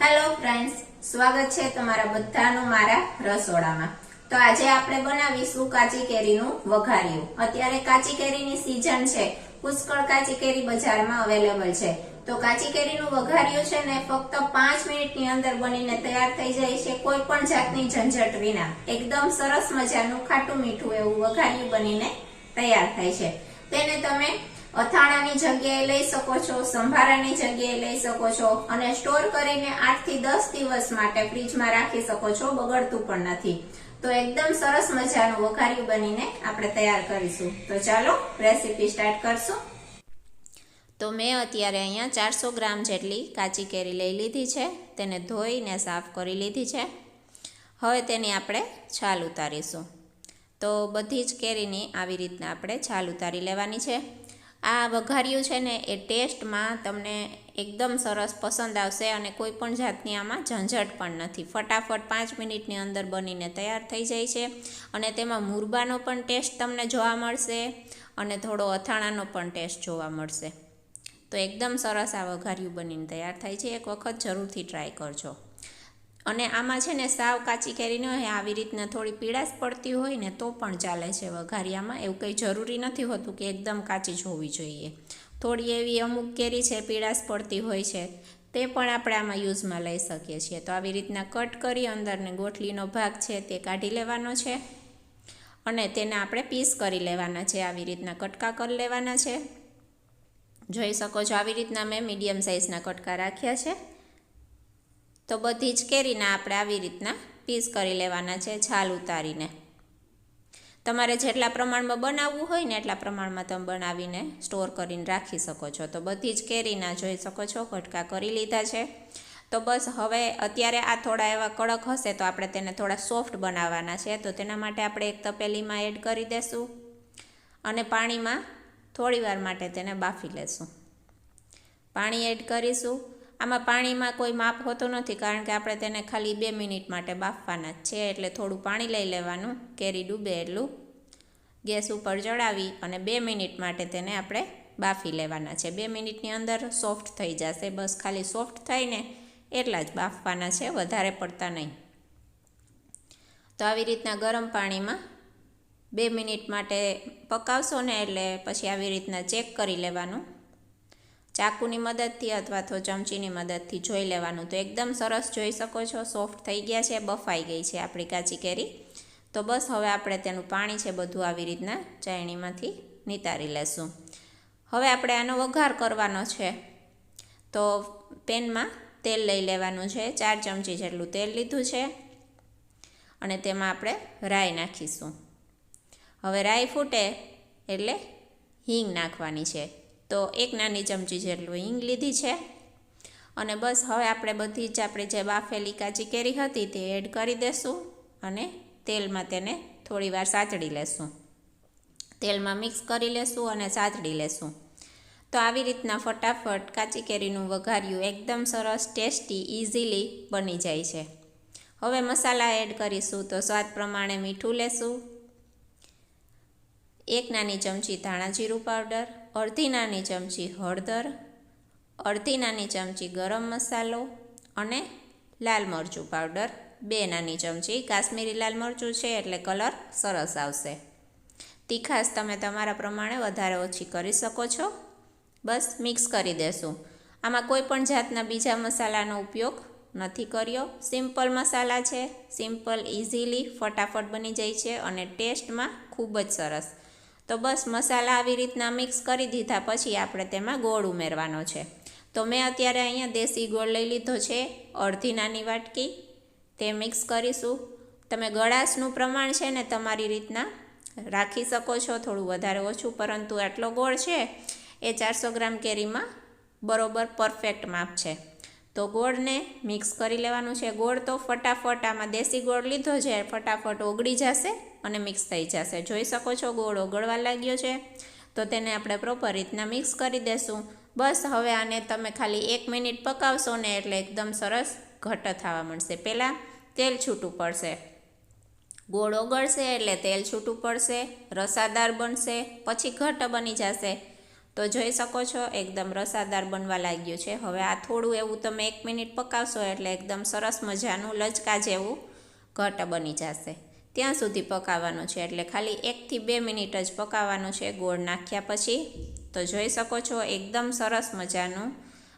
Hello friends સ્વાગત છે તમારા બધાનું મારા રસોડામાં. તો આજે આપણે બનાવીશું કાચી કેરીનું વઘારિયું. અત્યારે કાચી કેરીની સીઝન છે. પુષ્કળ કાચી કેરી બજારમાં અવેલેબલ છે. તો કાચી કેરીનું વઘારિયું છે ને, ફક્ત પાંચ મિનિટની અંદર બનીને તૈયાર થઈ જાય છે કોઈ પણ જાતની ઝંઝટ વિના. એકદમ સરસ મજાનું ખાટું મીઠું એવું વઘારિયું બનીને તૈયાર થાય છે. તેને તમે અથાણાની જગ્યાએ લઈ શકો છો, સંભારાની જગ્યાએ લઈ શકો છો અને સ્ટોર કરીને આઠથી દસ દિવસ માટે ફ્રીજમાં રાખી શકો છો, બગડતું પણ નથી. તો એકદમ સરસ મજાનું વઘાર્યું બનીને આપણે તૈયાર કરીશું. તો ચાલો, રેસીપી સ્ટાર્ટ કરશું. તો મેં અત્યારે અહીંયા ચારસો ગ્રામ જેટલી કાચી કેરી લઈ લીધી છે, તેને ધોઈને સાફ કરી લીધી છે. હવે તેની આપણે છાલ ઉતારીશું. તો બધી જ કેરીની આવી રીતના આપણે છાલ ઉતારી લેવાની છે. આ વઘારિયું છે ને એ ટેસ્ટમાં તમને એકદમ સરસ પસંદ આવશે અને કોઈ પણ જાતની આમાં ઝંઝટ પણ નથી. ફટાફટ પાંચ મિનિટની અંદર બનીને તૈયાર થઈ જાય છે અને તેમાં મુરબાનો પણ ટેસ્ટ તમને જોવા મળશે અને થોડો અથાણાનો પણ ટેસ્ટ જોવા મળશે. તો એકદમ સરસ આ વઘારિયું બનીને તૈયાર થાય છે. એક વખત જરૂરથી ટ્રાય કરજો. અને આમાં છે ને સાવ કાચી કેરી ન હોય આવી રીતના થોડી પીળાશ પડતી હોય ને તો પણ ચાલે છે વઘારિયામાં. એવું કંઈ જરૂરી નથી હોતું કે એકદમ કાચી જ હોવી જોઈએ. થોડી એવી અમુક કેરી છે, પીળાશ પડતી હોય છે, તે પણ આપણે આમાં યુઝમાં લઈ શકીએ છીએ. તો આવી રીતના કટ કરી અંદરને ગોઠલીનો ભાગ છે તે કાઢી લેવાનો છે અને તેને આપણે પીસ કરી લેવાના છે, આવી રીતના કટકા કરી લેવાના છે. જોઈ શકો છો, આવી રીતના મેં મીડિયમ સાઇઝના કટકા રાખ્યા છે. તો બધી જ કેરીના આપણે આવી રીતના પીસ કરી લેવાના છે છાલ ઉતારીને. તમારે જેટલા પ્રમાણમાં બનાવવું હોય ને એટલા પ્રમાણમાં તમે બનાવીને સ્ટોર કરીને રાખી શકો છો. તો બધી જ કેરીના જોઈ શકો છો, કટકા કરી લીધા છે. તો બસ હવે અત્યારે આ થોડા એવા કડક હશે તો આપણે તેને થોડા સોફ્ટ બનાવવાના છે. તો તેના માટે આપણે એક તપેલીમાં એડ કરી દેશું અને પાણીમાં થોડીવાર માટે તેને બાફી લેશું. પાણી એડ કરીશું. આમાં પાણીમાં કોઈ માપ હોતું નથી કારણ કે આપણે તેને ખાલી બે મિનિટ માટે બાફવાના જ છે એટલે થોડું પાણી લઈ લેવાનું, કેરી ડૂબે એટલું. ગેસ ઉપર ચડાવી અને બે મિનિટ માટે તેને આપણે બાફી લેવાના છે. બે મિનિટની અંદર સોફ્ટ થઈ જશે. બસ ખાલી સોફ્ટ થઈને એટલા જ બાફવાના છે, વધારે પડતા નહીં. તો આવી રીતના ગરમ પાણીમાં બે મિનિટ માટે પકાવશો ને એટલે પછી આવી રીતના ચેક કરી લેવાનું. ચાકુની મદદથી અથવા તો ચમચીની મદદથી જોઈ લેવાનું. તો એકદમ સરસ જોઈ શકો છો. સોફ્ટ થઈ ગયા છે, બફાઈ ગઈ છે આપણી કાચી કેરી. તો બસ હવે આપણે તેનું પાણી છે બધું આવી રીતના ચાયણીમાંથી નિતારી લેશું. હવે આપણે આનો વઘાર કરવાનો છે. તો પેનમાં તેલ લઈ લેવાનું છે. ચાર ચમચી જેટલું તેલ લીધું છે. અને તેમાં આપણે રાઈ નાખીશું. હવે રાઈ ફૂટે એટલે હિંગ નાખવાની છે. તો એક નાની ચમચી જેટલું હિંગ લીધી છે. અને બસ હવે આપણે બધી જ આપણે જે બાફેલી કાચી કેરી હતી તે એડ કરી દેશું અને તેલમાં તેને થોડીવાર સાચડી લેશું. તેલમાં મિક્સ કરી લેશું અને સાચડી લેશું. તો આવી રીતના ફટાફટ કાચી કેરીનું વઘાર્યું એકદમ સરસ ટેસ્ટી ઇઝીલી બની જાય છે. હવે મસાલા એડ કરીશું તો સ્વાદ પ્રમાણે મીઠું લેશું. એક નાની ચમચી ધાણા જીરું પાવડર, અડધી નાની ચમચી હળદર, અડધી નાની ચમચી ગરમ મસાલો અને લાલ મરચું પાવડર. બે નાની ચમચી કાશ્મીરી લાલ મરચું છે એટલે કલર સરસ આવશે. તીખાશ તમે તમારા પ્રમાણે વધારે ઓછી કરી શકો છો. બસ મિક્સ કરી દેશું. આમાં કોઈ પણ જાતના બીજા મસાલાનો ઉપયોગ નથી કર્યો. સિમ્પલ મસાલા છે. સિમ્પલ ઇઝીલી ફટાફટ બની જાય છે અને ટેસ્ટમાં ખૂબ જ સરસ. તો બસ મસાલા આવી રીતના મિક્સ કરી દીધા પછી આપણે તેમાં ગોળ ઉમેરવાનો છે. તો મેં અત્યારે અહીંયા દેશી ગોળ લઈ લીધો છે, અડધી નાની વાટકી, તે મિક્સ કરીશું. તમે ગળાશનું પ્રમાણ છે ને તમારી રીતના રાખી શકો છો, થોડું વધારે ઓછું, પરંતુ આટલો ગોળ છે, એ ચારસો ગ્રામ કેરીમાં બરોબર પરફેક્ટ માપ છે. તો ગોળને મિક્સ કરી લેવાનું છે. ગોળ તો ફટાફટ આમાં દેશી ગોળ લીધો છે, ફટાફટ ઓગળી જશે. અને મિક્સ થઈ જશે. જોઈ શકો છો ગોળ ઓગળવા લાગ્યો છે. તો તેને આપણે પ્રોપર રીતના મિક્સ કરી દેશું. બસ હવે આને તમે ખાલી એક મિનિટ પકાવશો ને એટલે એકદમ સરસ ઘટ થવા મળશે પહેલાં તેલ છૂટું પડશે. ગોળ ઓગળશે એટલે તેલ છૂટું પડશે, રસાદાર બનશે, પછી ઘટ બની જશે. તો જોઈ શકો છો એકદમ રસાદાર બનવા લાગ્યું છે. હવે આ થોડું એવું તમે એક મિનિટ પકાવશો એટલે એકદમ સરસ મજાનું લચકા જેવું ઘટ બની જશે. ત્યાં સુધી પકાવવાનો છે. એટલે ખાલી એકથી બે મિનિટ જ પકાવવાનું છે. ગોળ નાખ્યા પછી તો જોઈ શકો છો, એકદમ સરસ મજાનું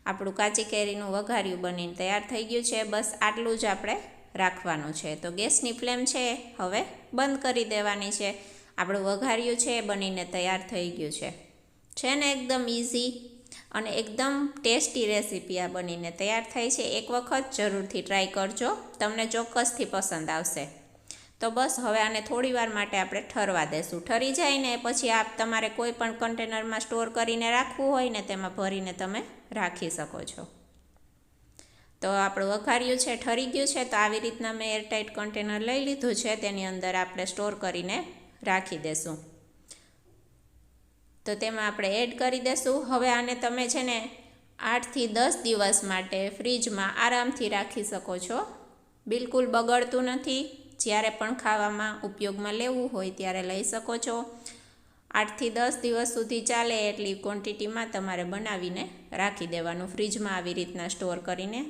આપણું કાચી કેરીનું વઘાર્યું બનીને તૈયાર થઈ ગયું છે. બસ આટલું જ આપણે રાખવાનું છે. તો ગેસની ફ્લેમ છે હવે બંધ કરી દેવાની છે. આપણું વઘાર્યું છે બનીને તૈયાર થઈ ગયું છે. છે ને એકદમ ઇઝી અને એકદમ ટેસ્ટી રેસીપી આ બનીને તૈયાર થાય છે. એક વખત જરૂરથી ટ્રાય કરજો. તમને ચોક્કસથી પસંદ આવશે. તો બસ હવે આને થોડી વાર માટે આપણે ઠરવા દેશું. ઠરી જાય ને પછી આપ તમારે કોઈ પણ કન્ટેનરમાં સ્ટોર કરીને રાખવું હોય ને તેમાં ભરીને તમે રાખી શકો છો. તો આપણું વઘાર્યું છે, ઠરી ગયું છે, તો આવી રીતના મેં એરટાઇટ કન્ટેનર લઈ લીધું છે, તેની અંદર આપણે સ્ટોર કરીને રાખી દેશું. તો તેમાં આપણે એડ કરી દેશું. હવે આને તમે છે ને આઠથી દસ દિવસ માટે ફ્રીજમાં આરામથી રાખી શકો છો. બિલકુલ બગડતું નથી. જ્યારે પણ ખાવામાં ઉપયોગમાં લેવું હોય ત્યારે લઈ શકો છો. આઠથી દસ દિવસ સુધી ચાલે એટલી ક્વોન્ટિટીમાં તમારે બનાવીને રાખી દેવાનું. ફ્રીજમાં આવી રીતના સ્ટોર કરીને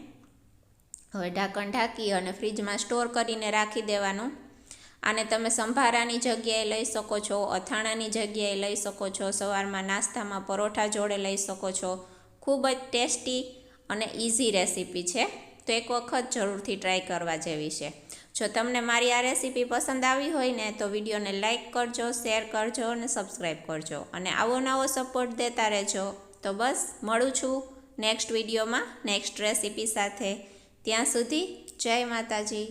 હવે ઢાંકણ ઢાંકી અને ફ્રીજમાં સ્ટોર કરીને રાખી દેવાનું. આને તમે સંભારાની જગ્યાએ લઈ શકો છો, અથાણાની જગ્યાએ લઈ શકો છો, સવારમાં નાસ્તામાં પરોઠા જોડે લઈ શકો છો. ખૂબ જ ટેસ્ટી અને ઇઝી રેસીપી છે. તો એક વખત જરૂરથી ટ્રાય કરવા જેવી છે. જો તમને મારી આ રેસીપી પસંદ આવી હોય ને, તો વિડીયોને લાઇક કરજો, શેર કરજો અને સબસ્ક્રાઈબ કરજો. અને આવો નવો સપોર્ટ દેતા રહેજો. તો બસ, મળું છું નેક્સ્ટ વિડીયોમાં, નેક્સ્ટ રેસીપી સાથે. ત્યાં સુધી જય માતાજી.